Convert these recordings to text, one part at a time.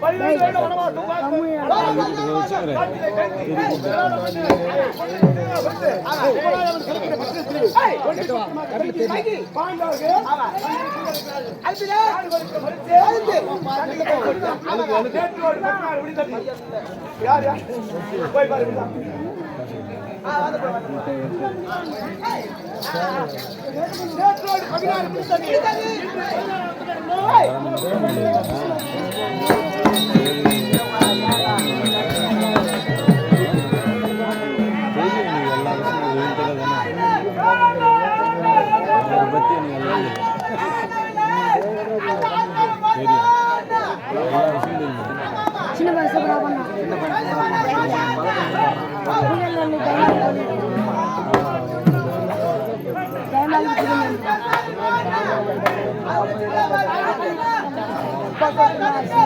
பதினேழு வருட வனவாசம் பார்த்து காட்டிலே கட்டி, பாண்டவர்கள் நாடு கொடுத்த மறுத்து,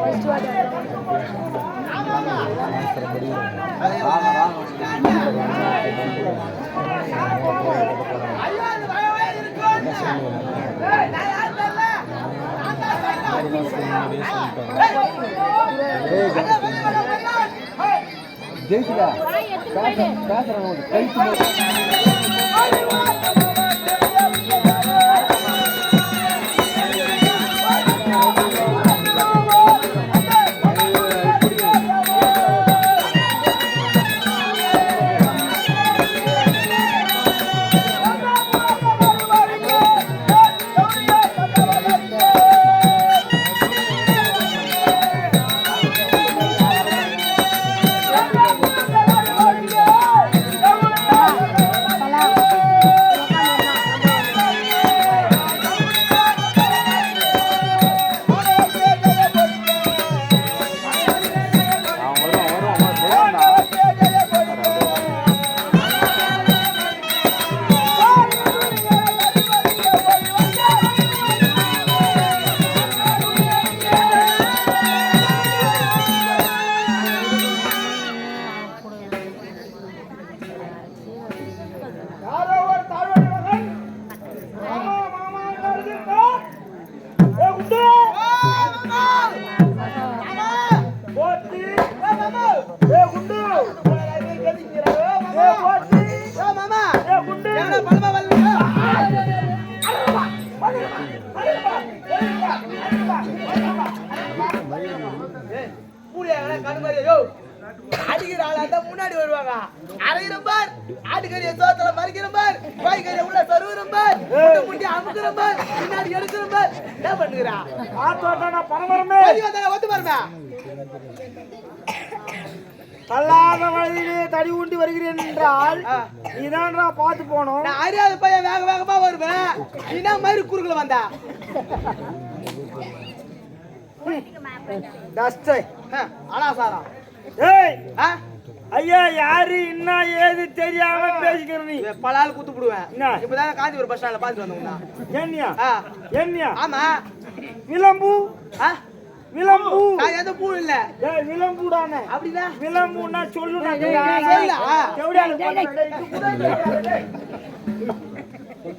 நேற்றோடு மறுநாள் விடுதலை. யார் யார்? போய் பாரு விடுதலை. நேற்றோடு பதினாறு அடிக்கிற ஆளா முன்னாடி வருவாங்க. அரைகிற பார். ஆட்டுக்கறிய சோத்துல மறிக்கிற பார். காய்கறிய உள்ள சருவுற பார். முட்டை அமுக்குற பார். பின்னாடி எடுக்கிற பார். என்ன பண்ணுகிறா? ஆத்தோட்டான பரமரமே வந்து பாருங்க தள்ளாத வழியிலே தடி ஊண்டி வருகிறேன் என்றால். நீதான்டா பார்த்து போனோம். நான் அறியாத பையன் வேக வேகமா வருவேன். என்ன மாதிரி குறுக்கல வந்தா? டஸ்டை. ஆ, அனாசாரம் ஏய் ஆ? ஐயா யாரு என்ன ஏது தெரியாம பேசிக்கிற நீ? பல ஆள் குத்து போடுவேன். என்ன? இப்பதான் காஞ்சிபுரம் பஸ் ஸ்டாண்ட்ல பாத்துட்டு வந்தோம்னா என்னியா? என்னியா? ஆமா. விளம்பு? விளம்பு எந்த பூ இல்ல. ஏய் விளம்புடானே அப்படின்னா? விளம்புன்னா சொல்லுடா சொல்லு,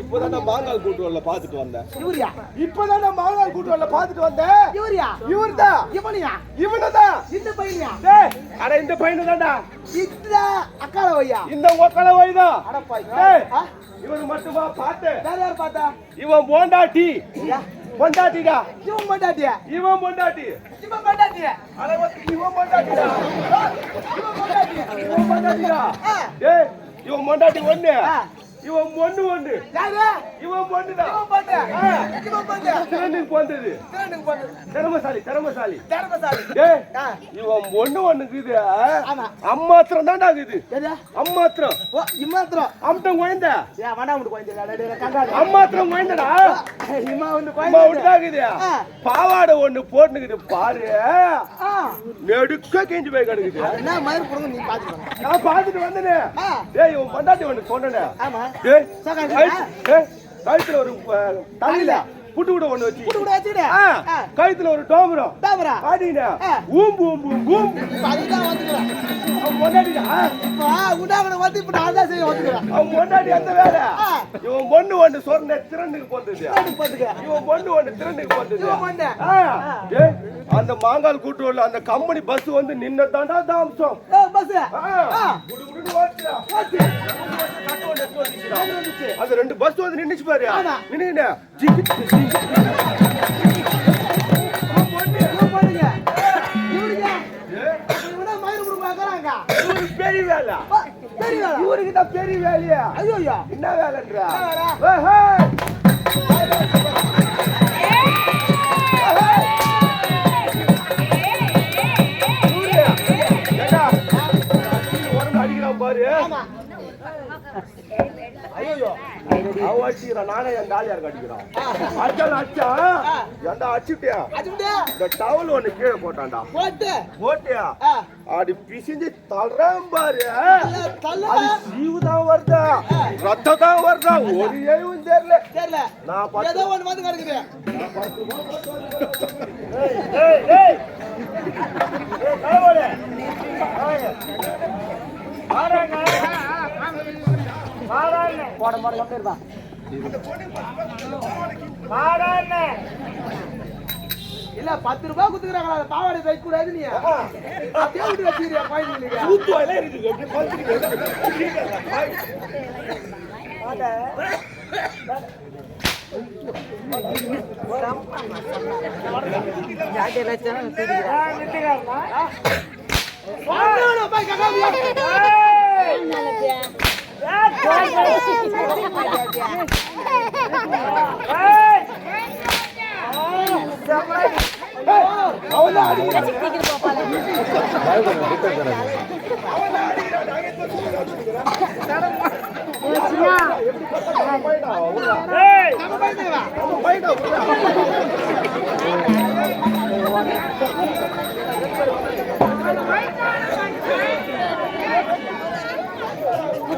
இப்பதான் நான் மாங்கால் கூட்டு வரல பாத்துட்டு வந்தேன் இவரியா? இப்பதான் நான் மாங்கால் கூட்டு வரல பாத்துட்டு வந்தேன் இவரியா? இவர்தான் இவனியா? இவனதான் இந்த பையனியா? டேய் அட இந்த பையனு தான்டா இந்த அக்கால வையா? இந்த ஒக்கல வயதான் அட பாய். டேய் ஆ? இவன் மட்டுமா பாத்து வேற யார் பார்த்தா? இவன் போண்டாட்டி பொண்டாட்டிடா இவன் பொண்டாட்டியா? இவன் பொண்டாட்டி இவன் பொண்டாட்டியா? அட இவன் பொண்டாட்டிடா இவன் பொண்டாட்டியா? இவன் பொண்டாட்டிடா ஆ, டேய் இவன் மொண்டாட்டி ஒண்ணு. இவன் பொண்ணு ஒண்ணு. யாரு? இவன் பொண்ணுதான் பொண்ணு இவன் பொண்ணு. திறனுக்கு பொண்ணு திறமசாலி திறமசாலி. இவன் பொண்ணு ஒண்ணுக்குது ஆமா. அம்மாத்திரம் தான்டா இருக்குது அம்மாத்திரம். இம்மாத்திரம். அம்டம் குழந்த. அம்மாத்திரம் குழந்தடா. இம்மா வந்து குழந்தை. பாவாடை ஒண்ணு போட்டுக்குது பாரு. நெடுக்க கிஞ்சி போய் கிடக்குது. நான் பார்த்துட்டு வந்தனே. டேய் இவன் பொண்டாட்டி ஒண்ணு சொன்னனே. ஆமா. கழுத்துல ஒரு தலையில புட்டு கூட ஒண்ணு வச்சு. புடு கூட ஆ. கழுத்துல ஒரு டோமரம் தாமரா? பாடினா ஊம்பு இப்ப அதுதான் வந்துக்கிறேன் அவன் பொண்டாட்டிடா இப்போ உண்டாகணும் வந்து இப்ப நான் தான் செய்ய வந்துக்கிறேன். அவன் பொண்டாட்டி அந்த வேலை. இவன் பொண்ணு ஒண்ணு சொன்ன போந்தது பாத்துக்க இவன் பொண்ணு பொண்ணு. ஆ. டேய், அந்த மாங்கால் கூட்டுறவுல அந்த கம்பெனி பஸ் வந்து நின்னதாண்டா தாம்சம். பஸ். குடு ஓட்டுடா. வந்துச்சுடா. அந்த ரெண்டு பஸ் வந்து நின்னுச்சு பாரு. நின்னு பெரிய வேலை. இவருக்கு தான் பெரிய வேலையா? ஐயோ என்ன வேலைன்றா? அவன் அடிக்கிறான் நானே என் தாலியாருக்கு அடிக்கிறான் அடிச்சாலும் அடிச்சான் ஏன்டா அடிச்சுட்டியா அஜிமுடே இந்த டவல் ஒண்ணு கீழே போட்டான்டா. போட்டு. போட்டியா? அடி பிசிஞ்சு தள்ளுறான் பாரு. தள்ள அது சீவு தான் வருதா? ரத்தம் தான் வருதா? ஒரு எழிவும் தெரியல. தெரியல. நான் பார்த்து ஒண்ணு வந்து கிடக்குது. ஏய் போட போட வாடாங்க இல்ல பத்து ரூபாய் குத்துக்கிறாங்களா அந்த பாவாடை தைக்க கூடாது நீ? அப்படியே விட்டு வச்சுக்கிறியா குழந்தைங்களுக்கு ஊத்துவாயில இருக்குது எப்படி பார்த்துக்கிட்டு நான் நித்துக்காரனா வாங்கணும், போய் கக்காவியா. ஏய் ஏய் ஏய் அவன் தான் அடிக்கிறான் ஏய் நம்ம பையனுக்கு வா. பையனா விட்றா. குட்டியா டேய் கீழே கட்டுடா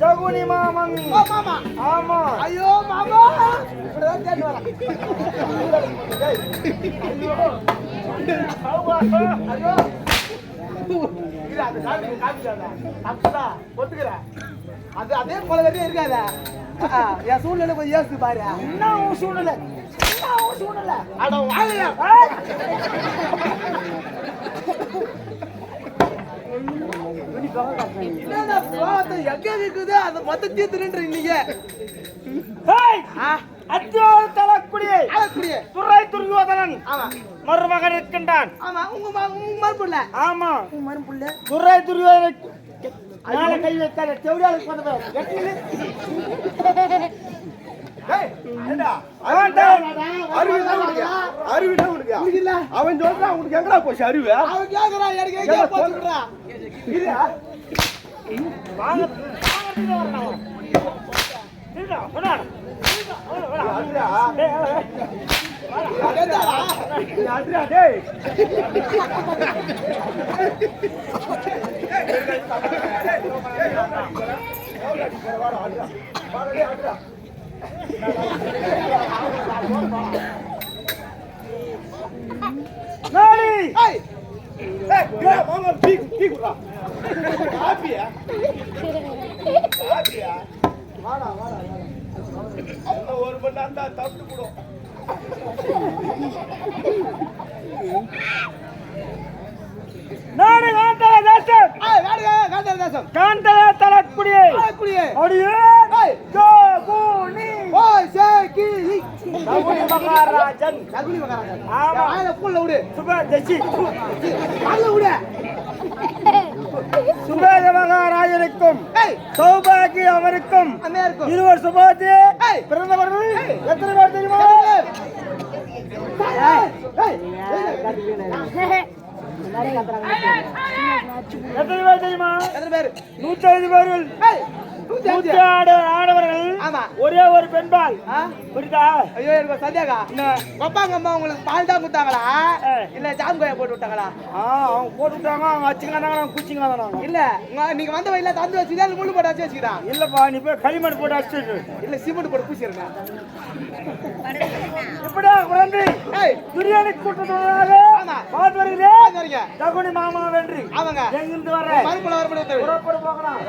ஜகுனி மாமன். மாமா. ஆமா. ஐயோ மாமா. இப்படிதான் தேடி வரேன். ஐயோ இது ஒத்துக்கிறேன் அது அதே போல வரையும் இருக்காத என் சூழ்நிலை கொஞ்சம் யோசிச்சு பாரு என்ன உன் சூழ்நிலை? என்ன உன் சூழ்நிலை? அட வாழையா இருக்குது அதை மொத்த தீர்த்துன்ற இன்னைக்கு ஏய், அத்திவாரத்தலக்குடியை ஆளக்கூடிய துறை துரியோதனன் ஆமா. மருமகன் இருக்கின்றான். ஆமா உங்க உங்க மறுப்புல ஆமா. உங்க மறுப்புல துறை துரியோதனுக்கு மேல கை வைக்காத உனக்கு. இல்ல அவன் சொல்றான் உனக்கு எங்கடா போச்சு அறிவு அவன் கேக்குறான் எனக்கு எங்கே Ready! Hey! ஒரு மணி நேரம் தான் தப்பிட்டு போடும். நாடு காந்தல தேசம். ஏய் வாடுங்க காந்தர தேசம் காந்தல தலக்குடியே குடியே அடியே ஏய் ஜோகுனி ஓய் சே கி சகுனி மகாராஜன். சகுனி மகாராஜா ஆமா. ஆயில புல்ல விடு. சுபதசி அதுல விடு. சுபேத மகாராஜனுக்கும் ஏய். சௌபாகிய அவருக்கும் இருவர் சுபாதி ஏய். பிறந்தவர்கள் எத்தனை பேர் தெரியுமா? எத்தனை பேர் தெரியுமா? எத்தனை பேர்? நூத்தி ஐந்து பேர்கள் நூத்தி ஆடவர்கள் ஆமா. ஒரே ஒரு பெண்பால்? புரியுதா? ஐயோ எனக்கு சந்தேகா. என்ன? அப்பாங்க அம்மா உங்களுக்கு பால் தான் கொடுத்தாங்களா. இல்ல கோயா போட்டு விட்டாங்களா? அவங்க போட்டு விட்டாங்க அவங்க அச்சுங்காங்க அவங்க குச்சிங்காங்க இல்ல நீங்க வந்த வழியில தந்து வச்சுதான் முள்ளு போட்டு வச்சு வச்சுக்கிறான் இல்லப்பா நீ போய் களிமண் போட்டு அடிச்சிட்டு இல்ல சிமெண்ட் போட்டு பூசிருங்க இப்படியா குழந்தை? ஏய். பிரியாணி வருகிறேன் பாத்து வரீங்க தகுனி மாமா வென்றி. ஆமாங்க. எங்கிருந்து வர வரப்பட புறப்படு போகலாம்.